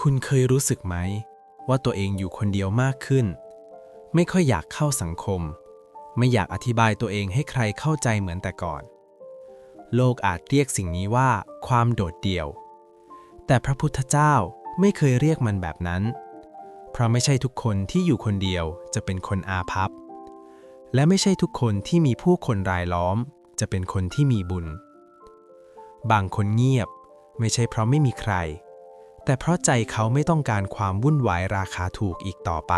คุณเคยรู้สึกไหม ว่าตัวเองอยู่คนเดียวมากขึ้น ไม่ค่อยอยากเข้าสังคม ไม่อยากอธิบายตัวเองให้ใครเข้าใจเหมือนแต่ก่อน โลกอาจเรียกสิ่งนี้ว่าความโดดเดี่ยว แต่พระพุทธเจ้าไม่เคยเรียกมันแบบนั้น เพราะไม่ใช่ทุกคนที่อยู่คนเดียวจะเป็นคนอาภัพ และไม่ใช่ทุกคนที่มีผู้คนรายล้อม จะเป็นคนที่มีบุญ บางคนเงียบ ไม่ใช่เพราะไม่มีใคร แต่เพราะใจเขาไม่ต้องการความวุ่นวายราคาถูกอีกต่อไป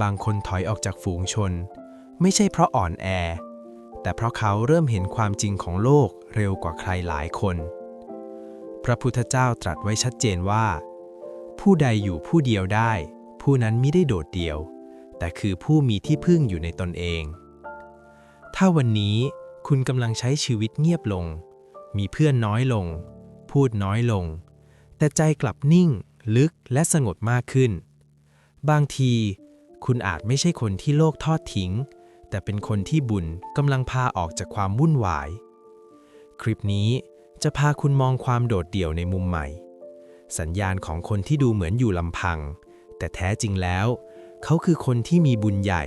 บางคนถอยออกจากฝูงชน ไม่ใช่เพราะอ่อนแอ แต่เพราะเขาเริ่มเห็นความจริงของโลกเร็วกว่าใครหลายคน พระพุทธเจ้าตรัสไว้ชัดเจนว่า ผู้ใดอยู่ผู้เดียวได้ ผู้นั้นไมิได้โดดเดี่ยว แต่คือผู้มีที่พึ่งอยู่ในตนเอง ถ้าวันนี้คุณกำลังใช้ชีวิตเงียบลง มีเพื่อนน้อยลง พูดน้อยลง แต่ใจกลับนิ่ง ลึกและสงบมากขึ้น บางที คุณอาจไม่ใช่คนที่โลกทอดทิ้ง แต่เป็นคนที่บุญกำลังพาออกจากความวุ่นวาย คลิปนี้จะพาคุณมองความโดดเดี่ยวในมุมใหม่ สัญญาณของคนที่ดูเหมือนอยู่ลำพัง แต่แท้จริงแล้ว เขาคือคนที่มีบุญใหญ่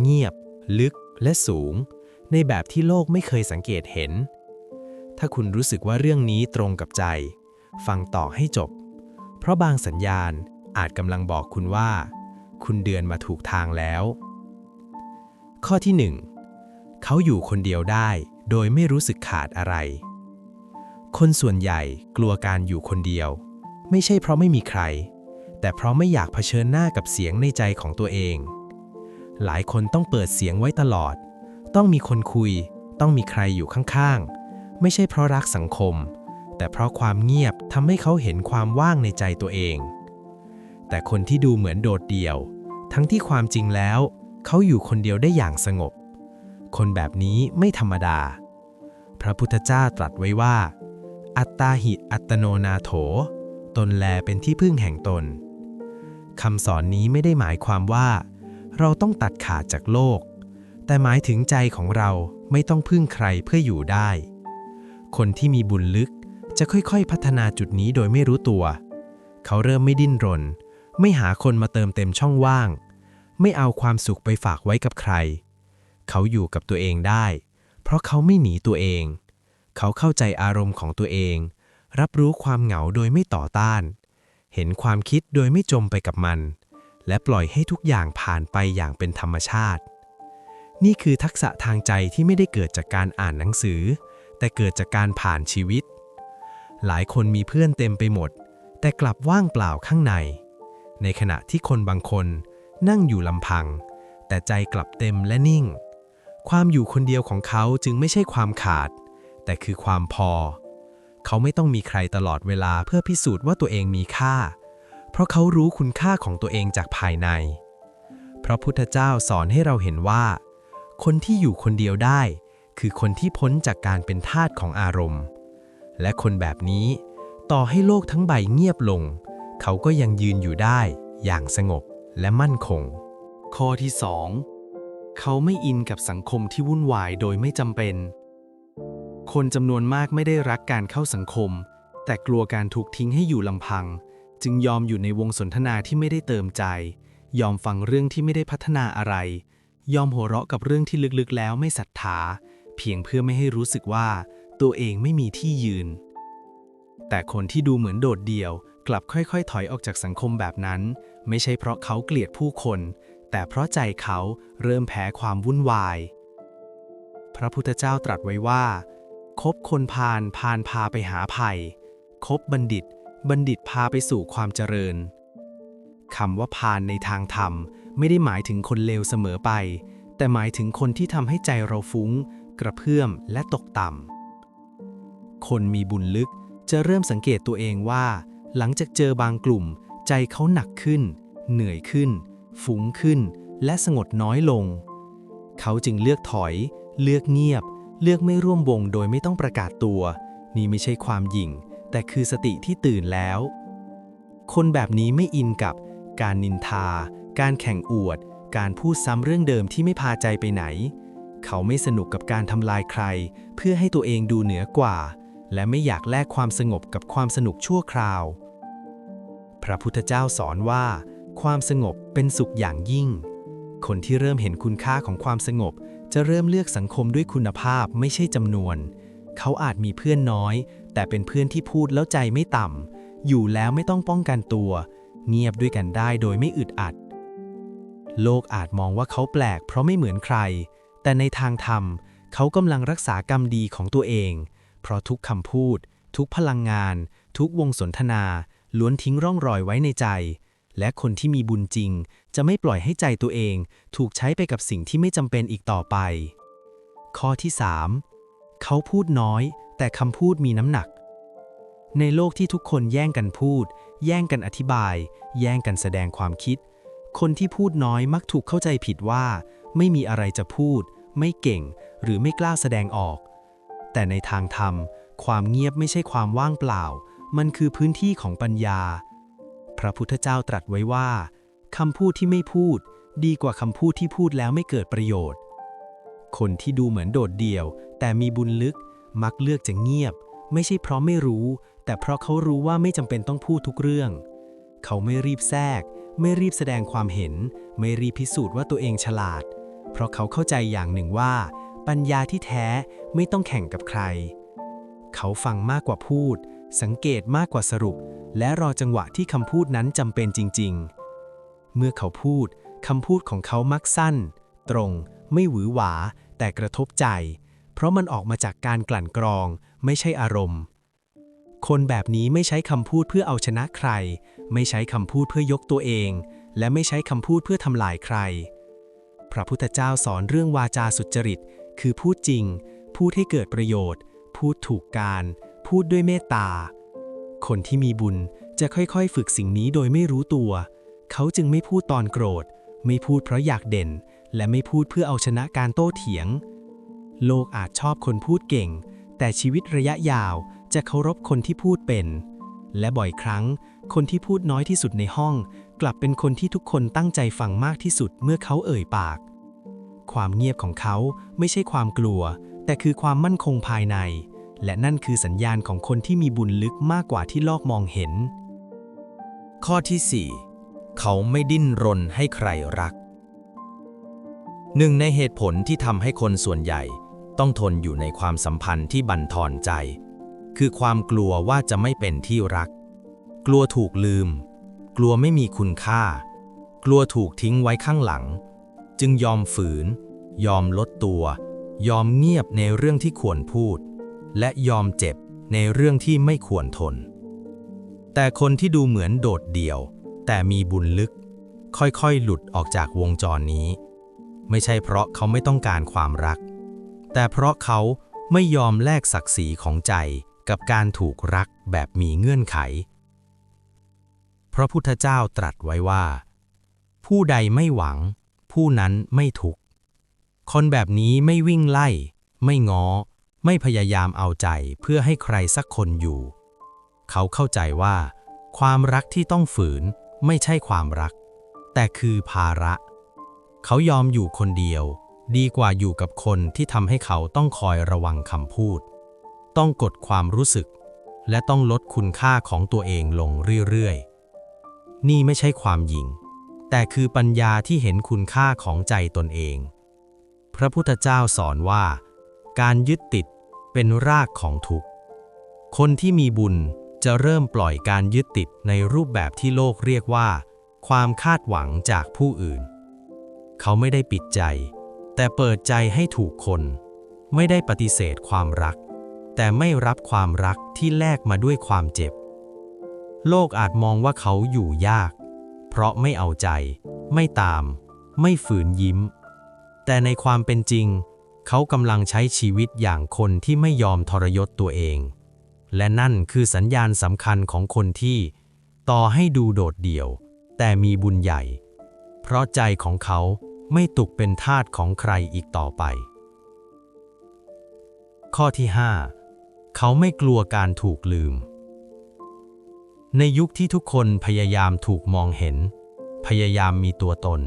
เงียบ ลึกและสูง ในแบบที่โลกไม่เคยสังเกตเห็น ถ้าคุณรู้สึกว่าเรื่องนี้ตรงกับใจ ฟังต่อให้จบ เพราะบางสัญญาณอาจกำลังบอกคุณว่า คุณเดินมาถูกทางแล้ว ข้อที่ 1 เขาอยู่คนเดียวได้ โดยไม่รู้สึกขาดอะไร คนส่วนใหญ่กลัวการอยู่คนเดียว ไม่ใช่เพราะไม่มีใคร แต่เพราะไม่อยากเผชิญหน้ากับเสียงในใจของตัวเอง หลายคนต้องเปิดเสียงไว้ตลอด ต้องมีคนคุย ต้องมีใครอยู่ข้างๆ ไม่ใช่เพราะรักสังคม แต่เพราะความเงียบทำให้เขาเห็นความว่างในใจตัวเอง แต่คนที่ดูเหมือนโดดเดี่ยว ทั้งที่ความจริงแล้ว เขาอยู่คนเดียวได้อย่างสงบ คนแบบนี้ไม่ธรรมดา พระพุทธเจ้าตรัสไว้ว่า อัตตาหิอัตโนนาโถ ตนแลเป็นที่พึ่งแห่งตนคำสอนนี้ไม่ได้หมายความว่า เราต้องตัดขาดจากโลก แต่หมายถึงใจของเราไม่ต้องพึ่งใครเพื่ออยู่ได้ คนที่มีบุญลึกจะค่อยๆ พัฒนาจุดนี้โดยไม่รู้ตัว เขาเริ่มไม่ดิ้นรน ไม่หาคนมาเติมเต็มช่องว่าง ไม่เอาความสุขไปฝากไว้กับใคร เขาอยู่กับตัวเองได้ เพราะเขาไม่หนีตัวเอง เขาเข้าใจอารมณ์ของตัวเอง รับรู้ความเหงาโดยไม่ต่อต้าน เห็นความคิดโดยไม่จมไปกับมัน และปล่อยให้ทุกอย่างผ่านไปอย่างเป็นธรรมชาติ นี่คือทักษะทางใจที่ไม่ได้เกิดจากการอ่านหนังสือ แต่เกิดจากการผ่านชีวิต หลายคนมีเพื่อนเต็มไปหมด แต่กลับว่างเปล่าข้างใน ในขณะที่คนบางคนนั่งอยู่ลำพัง แต่ใจกลับเต็มและนิ่ง ความอยู่คนเดียวของเขาจึงไม่ใช่ความขาด แต่คือความพอ เขาไม่ต้องมีใครตลอดเวลาเพื่อพิสูจน์ว่าตัวเองมีค่า เพราะเขารู้คุณค่าของตัวเองจากภายใน พระพุทธเจ้าสอนให้เราเห็นว่า คนที่อยู่คนเดียวได้ คือคนที่พ้นจากการเป็นทาสของอารมณ์ และคนแบบนี้ ต่อให้โลกทั้งใบเงียบลง เขาก็ยังยืนอยู่ได้ อย่างสงบและมั่นคง ข้อที่ 2 เขาไม่อินกับสังคมที่วุ่นวายโดยไม่จำเป็น คนจำนวนมากไม่ได้รักการเข้าสังคม แต่กลัวการถูกทิ้งให้อยู่ลำพัง จึงยอมอยู่ในวงสนทนาที่ไม่ได้เติมใจ ยอมฟังเรื่องที่ไม่ได้พัฒนาอะไร ยอมหัวเราะกับเรื่องที่ลึกๆ แล้วไม่ศรัทธา เพียงเพื่อไม่ให้รู้สึกว่าตัวเองไม่มีที่ยืน แต่คนที่ดูเหมือนโดดเดี่ยว กลับค่อยๆ ถอยออกจากสังคมแบบนั้น ไม่ใช่เพราะเขาเกลียดผู้คน แต่เพราะใจเขาเริ่มแพ้ความวุ่นวาย พระพุทธเจ้าตรัสไว้ว่าคบคนพาลพาลพาไปหาภัยคบบัณฑิต บัณฑิตพาไปสู่ความเจริญคำว่าพาลในทางธรรม ไม่ได้หมายถึงคนเลวเสมอไป แต่หมายถึงคนที่ทำให้ใจเราฟุ้ง กระเพื่อมและตกต่ำ คนมีบุญลึกจะเริ่มสังเกตตัวเองว่า หลังจากเจอบางกลุ่ม ใจเขาหนักขึ้น เหนื่อยขึ้น ฟุ้งขึ้น และสงบน้อยลง เขาจึงเลือกถอย เลือกเงียบ เลือกไม่ร่วมวงโดยไม่ต้องประกาศตัว นี่ไม่ใช่ความหยิ่ง แต่คือสติที่ตื่นแล้ว คนแบบนี้ไม่อินกับ การนินทา การแข่งอวด การพูดซ้ำเรื่องเดิมที่ไม่พาใจไปไหน เขาไม่สนุกกับการทำลายใคร เพื่อให้ตัวเองดูเหนือกว่า และไม่อยากแลกความสงบกับความสนุกชั่วคราว พระพุทธเจ้าสอนว่า ความสงบเป็นสุขอย่างยิ่ง คนที่เริ่มเห็นคุณค่าของความสงบ จะเริ่มเลือกสังคมด้วยคุณภาพไม่ใช่จำนวน เขาอาจมีเพื่อนน้อย แต่เป็นเพื่อนที่พูดแล้วใจไม่ต่ำอยู่แล้วไม่ต้องป้องกันตัว เงียบด้วยกันได้โดยไม่อึดอัดโลกอาจมองว่าเขาแปลกเพราะไม่เหมือนใคร แต่ในทางธรรม เขากำลังรักษากรรมดีของตัวเอง เพราะทุกคำพูด ทุกพลังงาน ทุกวงสนทนา ล้วนทิ้งร่องรอยไว้ในใจ และคนที่มีบุญจริง จะไม่ปล่อยให้ใจตัวเอง ถูกใช้ไปกับสิ่งที่ไม่จำเป็นอีกต่อไป ข้อที่ 3 เขาพูดน้อย แต่คำพูดมีน้ำหนัก ในโลกที่ทุกคนแย่งกันพูด แย่งกันอธิบาย แย่งกันแสดงความคิด คนที่พูดน้อยมักถูกเข้าใจผิดว่า ไม่มีอะไรจะพูด ไม่เก่ง หรือไม่กล้าแสดงออก แต่ในทางธรรม ความเงียบไม่ใช่ความว่างเปล่า มันคือพื้นที่ของปัญญา พระพุทธเจ้าตรัสไว้ว่าคำพูดที่ไม่พูด ดีกว่าคำพูดที่พูดแล้วไม่เกิดประโยชน์ คนที่ดูเหมือนโดดเดี่ยว แต่มีบุญลึกมักเลือกจะเงียบ ไม่ใช่เพราะไม่รู้ แต่เพราะเขารู้ว่าไม่จำเป็นต้องพูดทุกเรื่อง เขาไม่รีบแทรก ไม่รีบแสดงความเห็น ไม่รีบพิสูจน์ว่าตัวเองฉลาด เพราะเขาเข้าใจอย่างหนึ่งว่า ปัญญาที่แท้ไม่ต้องแข่งกับใคร เขาฟังมากกว่าพูด สังเกตมากกว่าสรุป และรอจังหวะที่คำพูดนั้นจำเป็นจริง ๆ เมื่อเขาพูดคำพูดของเขามักสั้น ตรง ไม่หวือหวา แต่กระทบใจ เพราะมันออกมาจากการกลั่นกรอง ไม่ใช่อารมณ์ คนแบบนี้ไม่ใช้คำพูดเพื่อเอาชนะใคร ไม่ใช้คำพูดเพื่อยกตัวเอง และไม่ใช้คำพูดเพื่อทำลายใคร พระพุทธเจ้าสอนเรื่องวาจาสุจริต คือพูดจริง พูดให้เกิดประโยชน์ พูดถูกการ พูดด้วยเมตตา คนที่มีบุญจะค่อยๆ ฝึกสิ่งนี้โดยไม่รู้ตัว เขาจึงไม่พูดตอนโกรธ ไม่พูดเพราะอยากเด่น และไม่พูดเพื่อเอาชนะการโต้เถียง โลกอาจชอบคนพูดเก่ง แต่ชีวิตระยะยาวจะเคารพคนที่พูดเป็น และบ่อยครั้ง คนที่พูดน้อยที่สุดในห้อง กลับเป็นคนที่ทุกคนตั้งใจฟังมากที่สุดเมื่อเขาเอ่ยปาก ความเงียบของเขาไม่ใช่ความกลัว แต่คือความมั่นคงภายใน และนั่นคือสัญญาณของคนที่มีบุญลึกมากกว่าที่โลกมองเห็น ข้อที่ 4 เขาไม่ดิ้นรนให้ใครรัก หนึ่งในเหตุผลที่ทำให้คนส่วนใหญ่ ต้องทนอยู่ในความสัมพันธ์ที่บั่นทอนใจ คือความกลัวว่าจะไม่เป็นที่รัก กลัวถูกลืม กลัวไม่มีคุณค่า กลัวถูกทิ้งไว้ข้างหลัง จึงยอมฝืน ยอมลดตัว ยอมเงียบในเรื่องที่ควรพูด และยอมเจ็บในเรื่องที่ไม่ควรทน แต่คนที่ดูเหมือนโดดเดี่ยว แต่มีบุญลึก ค่อยๆ หลุดออกจากวงจรนี้ ไม่ใช่เพราะเขาไม่ต้องการความรัก แต่เพราะเขาไม่ยอมแลกศักดิ์ศรีของใจกับการถูกรักแบบมีเงื่อนไข พระพุทธเจ้าตรัสไว้ว่า ผู้ใดไม่หวัง ผู้นั้นไม่ทุกข์คนแบบนี้ไม่วิ่งไล่ ไม่ง้อ ไม่พยายามเอาใจเพื่อให้ใครสักคนอยู่ เขาเข้าใจว่า ความรักที่ต้องฝืนไม่ใช่ความรัก แต่คือภาระ เขายอมอยู่คนเดียว ดีกว่าอยู่กับคนที่ทำให้เขาต้องคอยระวังคำพูด ต้องกดความรู้สึก และต้องลดคุณค่าของตัวเองลงเรื่อยๆ นี่ไม่ใช่ความหยิ่ง แต่คือปัญญาที่เห็นคุณค่าของใจตนเอง พระพุทธเจ้าสอนว่า การยึดติดเป็นรากของทุกข์ คนที่มีบุญจะเริ่มปล่อยการยึดติดในรูปแบบที่โลกเรียกว่า ความคาดหวังจากผู้อื่น เขาไม่ได้ปิดใจ แต่เปิดใจให้ถูกคน ไม่ได้ปฏิเสธความรัก แต่ไม่รับความรักที่แลกมาด้วยความเจ็บ โลกอาจมองว่าเขาอยู่ยาก เพราะไม่เอาใจ ไม่ตาม ไม่ฝืนยิ้ม แต่ในความเป็นจริง เขากำลังใช้ชีวิตอย่างคนที่ไม่ยอมทรยศตัวเอง และนั่นคือสัญญาณสำคัญของคนที่ ต่อให้ดูโดดเดี่ยว แต่มีบุญใหญ่ เพราะใจของเขาไม่ตกเป็นทาสของใครอีกต่อไป ข้อที่ 5 เขาไม่กลัวการถูกลืม ในยุคที่ทุกคนพยายามถูกมองเห็น พยายามมีตัวตน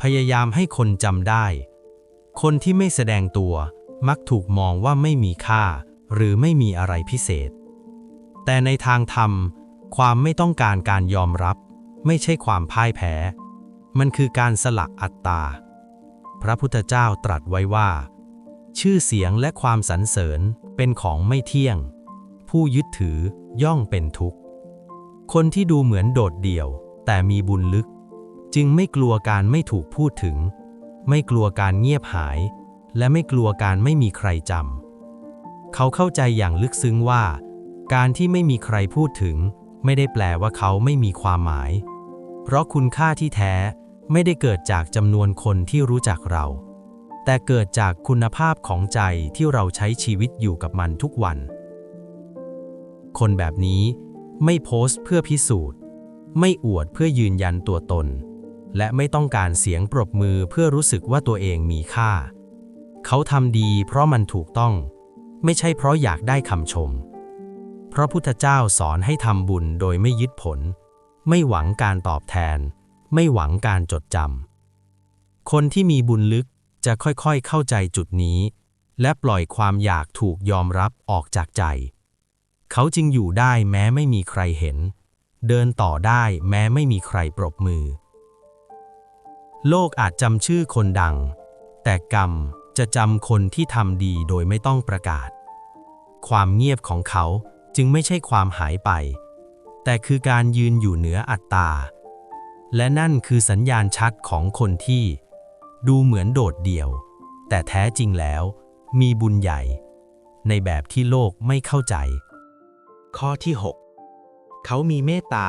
พยายามให้คนจำได้ คนที่ไม่แสดงตัวมักถูกมองว่าไม่มีค่า หรือไม่มีอะไรพิเศษ แต่ในทางธรรม ความไม่ต้องการการยอมรับ ไม่ใช่ความพ่ายแพ้ มันคือการสละอัตตา พระพุทธเจ้าตรัสไว้ว่า ชื่อเสียงและความสรรเสริญเป็นของไม่เที่ยง ผู้ยึดถือย่อมเป็นทุกข์ คนที่ดูเหมือนโดดเดี่ยว แต่มีบุญลึก จึงไม่กลัวการไม่ถูกพูดถึง ไม่กลัวการเงียบหาย และไม่กลัวการไม่มีใครจำเขาเข้าใจอย่างลึกซึ้งว่า การที่ไม่มีใครพูดถึง ไม่ได้แปลว่าเขาไม่มีความหมาย เพราะคุณค่าที่แท้ไม่ได้เกิดจากจำนวนคนที่รู้จักเรา แต่เกิดจากคุณภาพของใจที่เราใช้ชีวิตอยู่กับมันทุกวัน คนแบบนี้ ไม่โพสต์เพื่อพิสูจน์ ไม่อวดเพื่อยืนยันตัวตน และไม่ต้องการเสียงปรบมือเพื่อรู้สึกว่าตัวเองมีค่า เขาทำดีเพราะมันถูกต้อง ไม่ใช่เพราะอยากได้คำชมเพราะพุทธเจ้าสอนให้ทำบุญโดยไม่ยึดผล ไม่หวังการตอบแทน ไม่หวังการจดจำ คนที่มีบุญลึกจะค่อยๆเข้าใจจุดนี้ และปล่อยความอยากถูกยอมรับออกจากใจ เขาจึงอยู่ได้แม้ไม่มีใครเห็น เดินต่อได้แม้ไม่มีใครปรบมือ โลกอาจจำชื่อคนดัง แต่กรรมจะจำคนที่ทำดีโดยไม่ต้องประกาศ ความเงียบของเขาจึงไม่ใช่ความหายไป แต่คือการยืนอยู่เหนืออัตตา และนั่นคือสัญญาณชัดของคนที่ ดูเหมือนโดดเดี่ยว แต่แท้จริงแล้ว มีบุญใหญ่ ในแบบที่โลกไม่เข้าใจ ข้อที่ 6 เขามีเมตตา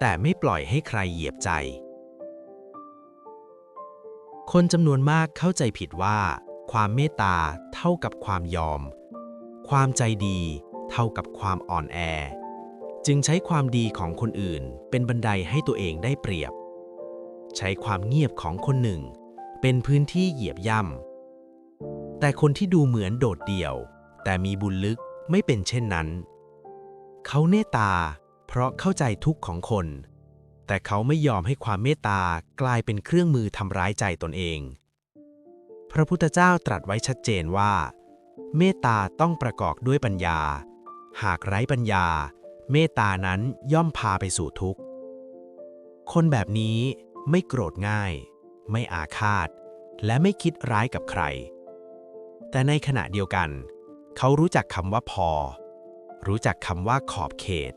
แต่ไม่ปล่อยให้ใครเหยียบใจ คนจำนวนมากเข้าใจผิดว่า ความเมตตาเท่ากับความยอม ความใจดี เท่ากับความอ่อนแอ จึงใช้ความดีของคนอื่น เป็นบันไดให้ตัวเองได้เปรียบ ใช้ความเงียบของคนหนึ่ง เป็นพื้นที่เหยียบย่ำแต่คนที่ดูเหมือนโดดเดี่ยว แต่มีบุญลึกไม่เป็นเช่นนั้น เขาเมตตา เพราะเข้าใจทุกข์ของคน แต่เขาไม่ยอมให้ความเมตตากลายเป็นเครื่องมือทำร้ายใจตนเอง พระพุทธเจ้าตรัสไว้ชัดเจนว่า เมตตาต้องประกอบด้วยปัญญา หากไร้ปัญญา เมตตานั้นย่อมพาไปสู่ทุกข์ คนแบบนี้ไม่โกรธง่าย ไม่อาฆาต และไม่คิดร้ายกับใคร แต่ในขณะเดียวกัน เขารู้จักคำว่าพอ รู้จักคำว่าขอบเขต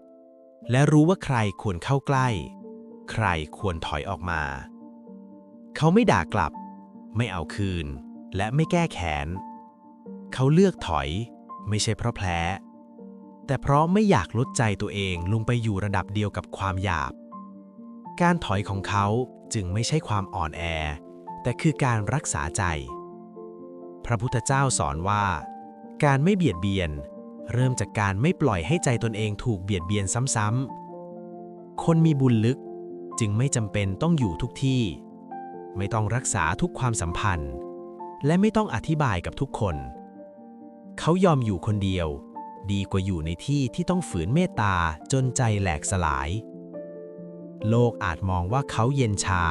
และรู้ว่าใครควรเข้าใกล้ ใครควรถอยออกมา เขาไม่ด่ากลับ ไม่เอาคืน และไม่แก้แค้น เขาเลือกถอย ไม่ใช่เพราะแพ้ แต่เพราะไม่อยากลดใจตัวเองลงไปอยู่ระดับเดียวกับความหยาบ การถอยของเขาจึงไม่ใช่ความอ่อนแอ แต่คือการรักษาใจ พระพุทธเจ้าสอนว่า การไม่เบียดเบียน เริ่มจากการไม่ปล่อยให้ใจตนเองถูกเบียดเบียนซ้ำๆ คนมีบุญลึกจึงไม่จำเป็นต้องอยู่ทุกที่ ไม่ต้องรักษาทุกความสัมพันธ์ และไม่ต้องอธิบายกับทุกคน เขายอมอยู่คนเดียว ดีกว่าอยู่ในที่ที่ต้องฝืนเมตตาจนใจแหลกสลาย โลกอาจมองว่าเขาเย็นชา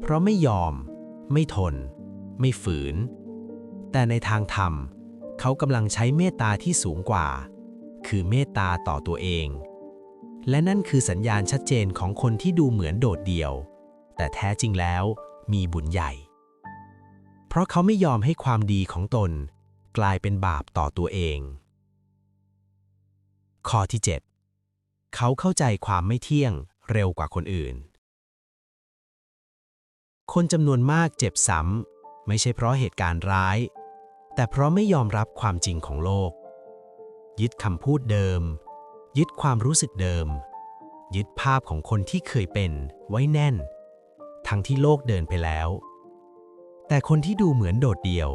เพราะไม่ยอม ไม่ทน ไม่ฝืน แต่ในทางธรรมเเขากำลังใช้เมตตาที่สูงกว่า คือเมตตาต่อตัวเอง และนั่นคือสัญญาณชัดเจนของคนที่ดูเหมือนโดดเดี่ยว แต่แท้จริงแล้วมีบุญใหญ่ เพราะเขาไม่ยอมให้ความดีของตน กลายเป็นบาปต่อตัวเอง ข้อที่ 7 เขาเข้าใจความไม่เที่ยงเร็วกว่าคนอื่น คนจำนวนมากเจ็บซ้ำไม่ใช่เพราะเหตุการณ์ร้าย แต่เพราะไม่ยอมรับความจริงของโลก ยึดคำพูดเดิม ยึดความรู้สึกเดิม ยึดภาพของคนที่เคยเป็นไว้แน่น ทั้งที่โลกเดินไปแล้ว แต่คนที่ดูเหมือนโดดเดี่ยว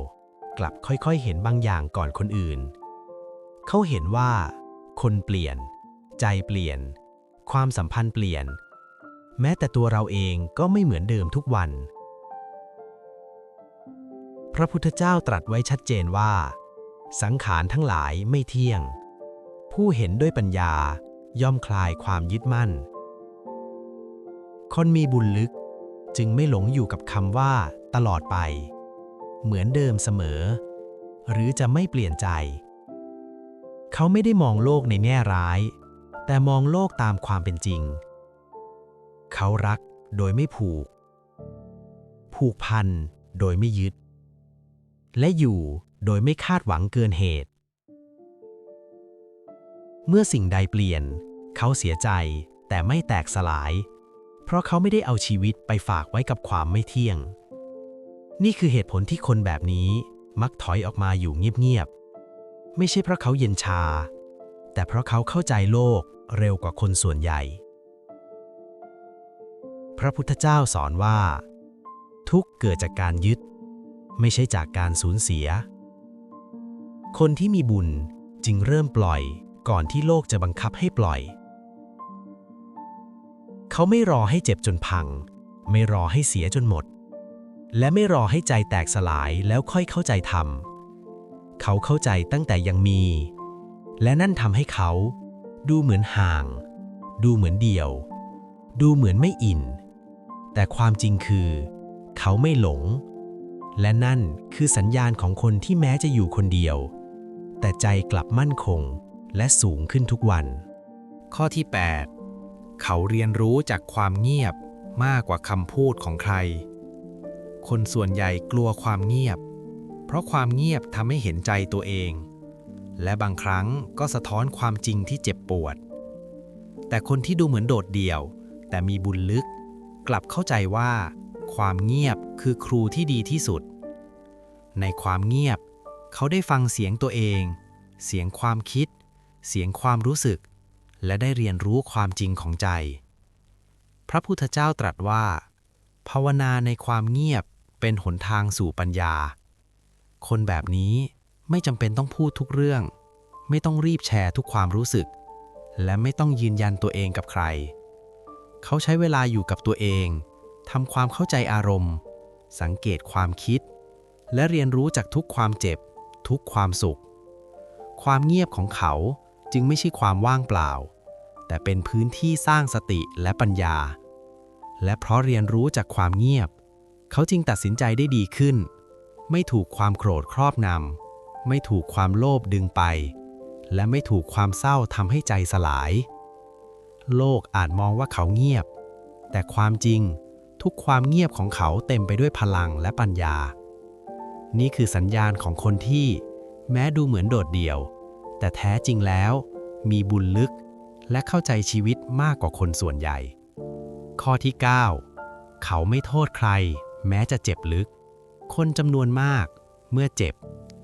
กลับค่อยๆ เห็นบางอย่างก่อนคนอื่น เขาเห็นว่า คนเปลี่ยน ใจเปลี่ยน ความสัมพันธ์เปลี่ยน แม้แต่ตัวเราเองก็ไม่เหมือนเดิมทุกวัน พระพุทธเจ้าตรัสไว้ชัดเจนว่า สังขารทั้งหลายไม่เที่ยง ผู้เห็นด้วยปัญญาย่อมคลายความยึดมั่น คนมีบุญลึกจึงไม่หลงอยู่กับคำว่า ตลอดไป เหมือนเดิมเสมอ หรือจะไม่เปลี่ยนใจ เขาไม่ได้มองโลกในแง่ร้าย แต่มองโลกตามความเป็นจริง เขารักโดยไม่ผูก ผูกพันโดยไม่ยึด และอยู่โดยไม่คาดหวังเกินเหตุ เมื่อสิ่งใดเปลี่ยน เขาเสียใจแต่ไม่แตกสลาย เพราะเขาไม่ได้เอาชีวิตไปฝากไว้กับความไม่เที่ยง นี่คือเหตุผลที่คนแบบนี้มักถอยออกมาอยู่เงียบๆ ไม่ใช่เพราะเขาเย็นชา แต่เพราะเขาเข้าใจโลกเร็วกว่าคนส่วนใหญ่ พระพุทธเจ้าสอนว่า ทุกเกิดจากการยึด ไม่ใช่จากการสูญเสีย คนที่มีบุญจึงเริ่มปล่อยก่อนที่โลกจะบังคับให้ปล่อย เขาไม่รอให้เจ็บจนพัง ไม่รอให้เสียจนหมด และไม่รอให้ใจแตกสลายแล้วค่อยเข้าใจธรรมเขาเข้าใจตั้งแต่ยังมี และนั่นทำให้เขา ดูเหมือนห่าง ดูเหมือนเดี่ยว ดูเหมือนไม่อิน แต่ความจริงคือ เขาไม่หลง และนั่นคือสัญญาณของคนที่แม้จะอยู่คนเดียว แต่ใจกลับมั่นคงและสูงขึ้นทุกวัน ข้อที่ 8 เขาเรียนรู้จากความเงียบมากกว่าคำพูดของใคร คนส่วนใหญ่กลัวความเงียบ เพราะความเงียบทำให้เห็นใจตัวเอง และบางครั้งก็สะท้อนความจริงที่เจ็บปวด แต่คนที่ดูเหมือนโดดเดี่ยว แต่มีบุญลึก กลับเข้าใจว่า ความเงียบคือครูที่ดีที่สุด ในความเงียบ เขาได้ฟังเสียงตัวเอง เสียงความคิด เสียงความรู้สึก และได้เรียนรู้ความจริงของใจ พระพุทธเจ้าตรัสว่า ภาวนาในความเงียบเป็นหนทางสู่ปัญญา คนแบบนี้ไม่จำเป็นต้องพูดทุกเรื่อง ไม่ต้องรีบแชร์ทุกความรู้สึก และไม่ต้องยืนยันตัวเองกับใคร เขาใช้เวลาอยู่กับตัวเอง ทำความเข้าใจอารมณ์ สังเกตความคิด และเรียนรู้จากทุกความเจ็บ ทุกความสุข ความเงียบของเขาจึงไม่ใช่ความว่างเปล่า แต่เป็นพื้นที่สร้างสติและปัญญา และเพราะเรียนรู้จากความเงียบ เขาจึงตัดสินใจได้ดีขึ้น ไม่ถูกความโกรธครอบนำไม่ถูกความโลภดึงไป และไม่ถูกความเศร้าทำให้ใจสลาย โลกอาจมองว่าเขาเงียบ แต่ความจริง ทุกความเงียบของเขาเต็มไปด้วยพลังและปัญญา นี่คือสัญญาณของคนที่ แม้ดูเหมือนโดดเดี่ยว แต่แท้จริงแล้ว มีบุญลึกและเข้าใจชีวิตมากกว่าคนส่วนใหญ่ ข้อที่ 9 เขาไม่โทษใคร แม้จะเจ็บลึก คนจำนวนมาก เมื่อเจ็บ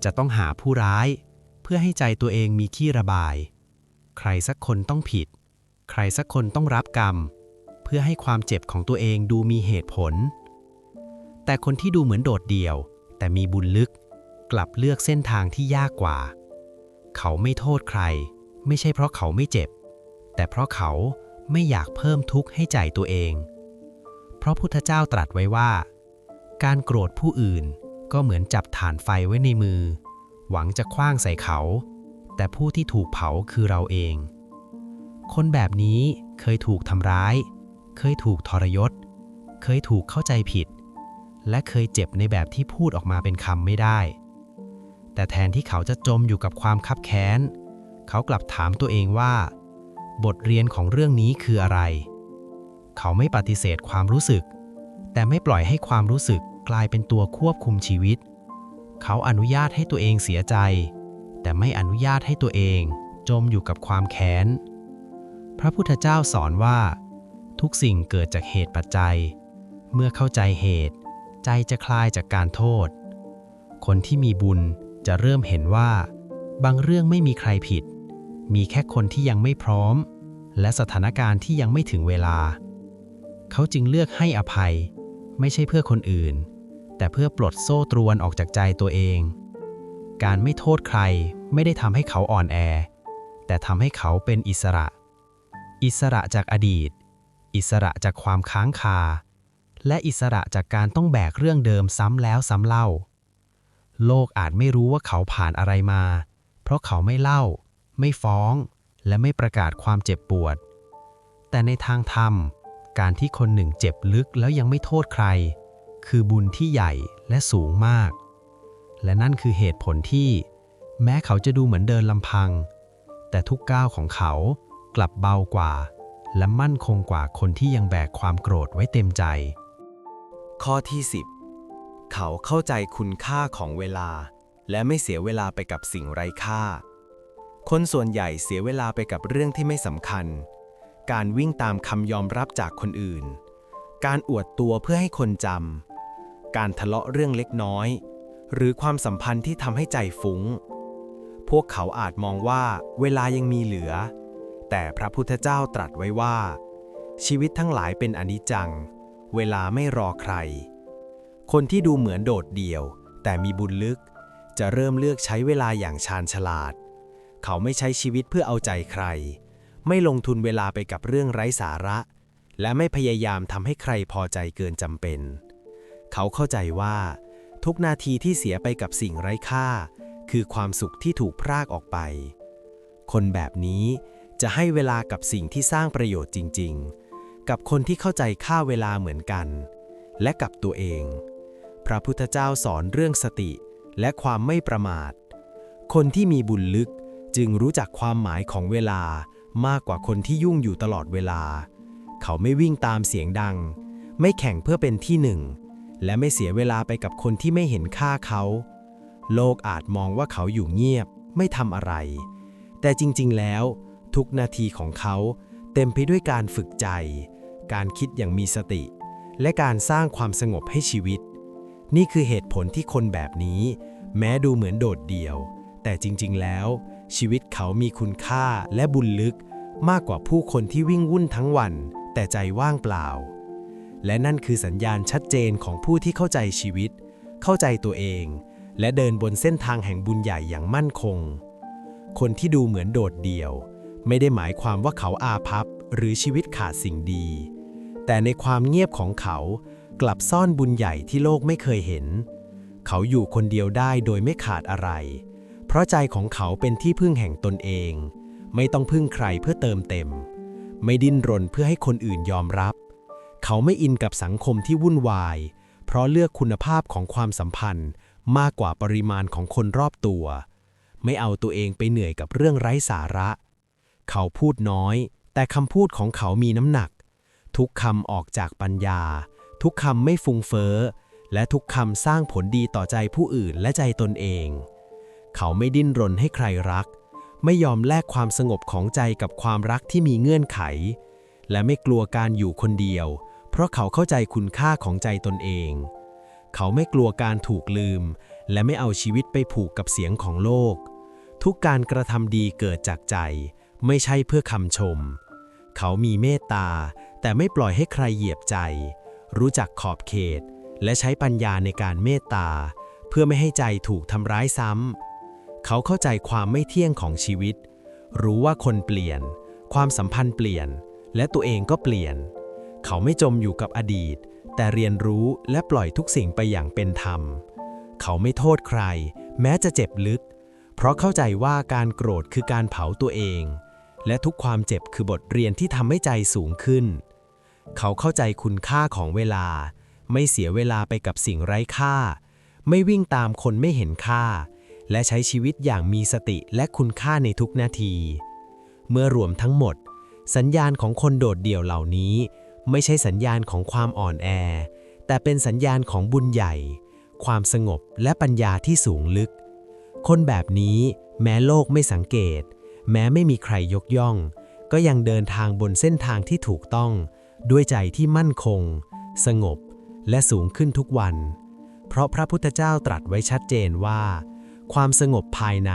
จะต้องหาผู้ร้าย เพื่อให้ใจตัวเองมีที่ระบาย ใครสักคนต้องผิด ใครสักคนต้องรับกรรม เพื่อให้ความเจ็บของตัวเองดูมีเหตุผล แต่คนที่ดูเหมือนโดดเดี่ยว แต่มีบุญลึก กลับเลือกเส้นทางที่ยากกว่า เขาไม่โทษใคร ไม่ใช่เพราะเขาไม่เจ็บ แต่เพราะเขาไม่อยากเพิ่มทุกข์ให้ใจตัวเอง เพราะพุทธเจ้าตรัสไว้ว่า การโกรธผู้อื่นก็เหมือนจับฐานไฟไว้ในมือ หวังจะคว้างใส่เขา แต่ผู้ที่ถูกเผาคือเราเอง คนแบบนี้เคยถูกทำร้าย เคยถูกทรยศ เคยถูกเข้าใจผิด และเคยเจ็บในแบบที่พูดออกมาเป็นคำไม่ได้ แต่แทนที่เขาจะจมอยู่กับความคับแค้น เขากลับถามตัวเองว่า บทเรียนของเรื่องนี้คืออะไร เขาไม่ปฏิเสธความรู้สึก แต่ไม่ปล่อยให้ความรู้สึกกลายเป็นตัวควบคุมชีวิต เขาอนุญาตให้ตัวเองเสียใจ แต่ไม่อนุญาตให้ตัวเองจมอยู่กับความแค้น พระพุทธเจ้าสอนว่า ทุกสิ่งเกิดจากเหตุปัจจัย เมื่อเข้าใจเหตุ ใจจะคลายจากการโทษ คนที่มีบุญจะเริ่มเห็นว่า บางเรื่องไม่มีใครผิด มีแค่คนที่ยังไม่พร้อม และสถานการณ์ที่ยังไม่ถึงเวลา เขาจึงเลือกให้อภัย ไม่ใช่เพื่อคนอื่น แต่เพื่อปลดโซ่ตรวนออกจากใจตัวเอง การไม่โทษใครไม่ได้ทำให้เขาอ่อนแอ แต่ทำให้เขาเป็นอิสระ อิสระจากอดีต อิสระจากความค้างคา และอิสระจากการต้องแบกเรื่องเดิมซ้ำแล้วซ้ำเล่า โลกอาจไม่รู้ว่าเขาผ่านอะไรมา เพราะเขาไม่เล่า ไม่ฟ้อง และไม่ประกาศความเจ็บปวด แต่ในทางธรรม การที่คนหนึ่งเจ็บลึกแล้วยังไม่โทษใคร คือบุญที่ใหญ่และสูงมาก และนั่นคือเหตุผลที่ แม้เขาจะดูเหมือนเดินลำพัง แต่ทุกก้าวของเขากลับเบากว่า และมั่นคงกว่าคนที่ยังแบกความโกรธไว้เต็มใจ ข้อที่ 10 เขาเข้าใจคุณค่าของเวลา และไม่เสียเวลาไปกับสิ่งไร้ค่า คนส่วนใหญ่เสียเวลาไปกับเรื่องที่ไม่สำคัญ การวิ่งตามคำยอมรับจากคนอื่น การอวดตัวเพื่อให้คนจำ การทะเลาะเรื่องเล็กน้อย หรือความสัมพันธ์ที่ทำให้ใจฟุ้ง พวกเขาอาจมองว่าเวลายังมีเหลือ แต่พระพุทธเจ้าตรัสไว้ว่า ชีวิตทั้งหลายเป็นอนิจจัง เวลาไม่รอใคร คนที่ดูเหมือนโดดเดี่ยว แต่มีบุญลึก จะเริ่มเลือกใช้เวลาอย่างชาญฉลาด เขาไม่ใช้ชีวิตเพื่อเอาใจใคร ไม่ลงทุนเวลาไปกับเรื่องไร้สาระ และไม่พยายามทำให้ใครพอใจเกินจำเป็น เขาเข้าใจว่า ทุกนาทีที่เสียไปกับสิ่งไร้ค่า คือความสุขที่ถูกพรากออกไป คนแบบนี้ จะให้เวลากับสิ่งที่สร้างประโยชน์จริง ๆ กับคนที่เข้าใจค่าเวลาเหมือนกัน และกับตัวเอง พระพุทธเจ้าสอนเรื่องสติและความไม่ประมาท คนที่มีบุญลึกจึงรู้จักความหมายของเวลามากกว่าคนที่ยุ่งอยู่ตลอดเวลา เขาไม่วิ่งตามเสียงดัง ไม่แข่งเพื่อเป็นที่หนึ่ง และไม่เสียเวลาไปกับคนที่ไม่เห็นค่าเขา โลกอาจมองว่าเขาอยู่เงียบ ไม่ทำอะไร แต่จริง ๆ แล้ว ทุกนาทีของเขาเต็มไปด้วยการฝึกใจ การคิดอย่างมีสติ และการสร้างความสงบให้ชีวิต นี่คือเหตุผลที่คนแบบนี้ แม้ดูเหมือนโดดเดี่ยว แต่จริงๆแล้ว ชีวิตเขามีคุณค่าและบุญลึก มากกว่าผู้คนที่วิ่งวุ่นทั้งวัน แต่ใจว่างเปล่า และนั่นคือสัญญาณชัดเจนของผู้ที่เข้าใจชีวิต เข้าใจตัวเอง และเดินบนเส้นทางแห่งบุญใหญ่อย่างมั่นคง คนที่ดูเหมือนโดดเดี่ยว ไม่ได้หมายความว่าเขาอาภัพหรือชีวิตขาดสิ่งดี แต่ในความเงียบของเขากลับซ่อนบุญใหญ่ที่โลกไม่เคยเห็น เขาอยู่คนเดียวได้โดยไม่ขาดอะไร เพราะใจของเขาเป็นที่พึ่งแห่งตนเอง ไม่ต้องพึ่งใครเพื่อเติมเต็ม ไม่ดิ้นรนเพื่อให้คนอื่นยอมรับ เขาไม่อินกับสังคมที่วุ่นวาย เพราะเลือกคุณภาพของความสัมพันธ์มากกว่าปริมาณของคนรอบตัว ไม่เอาตัวเองไปเหนื่อยกับเรื่องไร้สาระ เขาพูดน้อย แต่คำพูดของเขามีน้ำหนัก ทุกคำออกจากปัญญา ทุกคำไม่ฟุ้งเฟ้อ และทุกคำสร้างผลดีต่อใจผู้อื่นและใจตนเอง เขาไม่ดิ้นรนให้ใครรัก ไม่ยอมแลกความสงบของใจกับความรักที่มีเงื่อนไข และไม่กลัวการอยู่คนเดียว เพราะเขาเข้าใจคุณค่าของใจตนเอง เขาไม่กลัวการถูกลืม และไม่เอาชีวิตไปผูกกับเสียงของโลก ทุกการกระทำดีเกิดจากใจ ไม่ใช่เพื่อคำชม เขามีเมตตา แต่ไม่ปล่อยให้ใครเหยียบใจ รู้จักขอบเขต และใช้ปัญญาในการเมตตา เพื่อไม่ให้ใจถูกทำร้ายซ้ำ เขาเข้าใจความไม่เที่ยงของชีวิต รู้ว่าคนเปลี่ยน ความสัมพันธ์เปลี่ยน และตัวเองก็เปลี่ยน เขาไม่จมอยู่กับอดีต แต่เรียนรู้และปล่อยทุกสิ่งไปอย่างเป็นธรรม เขาไม่โทษใคร แม้จะเจ็บลึก เพราะเข้าใจว่าการโกรธคือการเผาตัวเอง และทุกความเจ็บคือบทเรียนที่ทำให้ใจสูงขึ้น เขาเข้าใจคุณค่าของเวลา ไม่เสียเวลาไปกับสิ่งไร้ค่า ไม่วิ่งตามคนไม่เห็นค่า และใช้ชีวิตอย่างมีสติและคุณค่าในทุกนาที เมื่อรวมทั้งหมด สัญญาณของคนโดดเดี่ยวเหล่านี้ ไม่ใช่สัญญาณของความอ่อนแอ แต่เป็นสัญญาณของบุญใหญ่ ความสงบและปัญญาที่สูงลึก คนแบบนี้แม้โลกไม่สังเกต แม้ไม่มีใครยกย่อง ก็ยังเดินทางบนเส้นทางที่ถูกต้อง ด้วยใจที่มั่นคง สงบ และสูงขึ้นทุกวัน เพราะพระพุทธเจ้าตรัสไว้ชัดเจนว่า ความสงบภายใน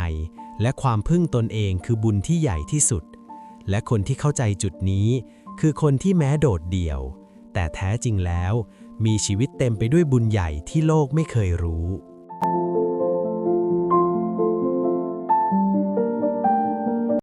และความพึ่งตนเองคือบุญที่ใหญ่ที่สุด และคนที่เข้าใจจุดนี้ คือคนที่แม้โดดเดี่ยว แต่แท้จริงแล้ว มีชีวิตเต็มไปด้วยบุญใหญ่ที่โลกไม่เคยรู้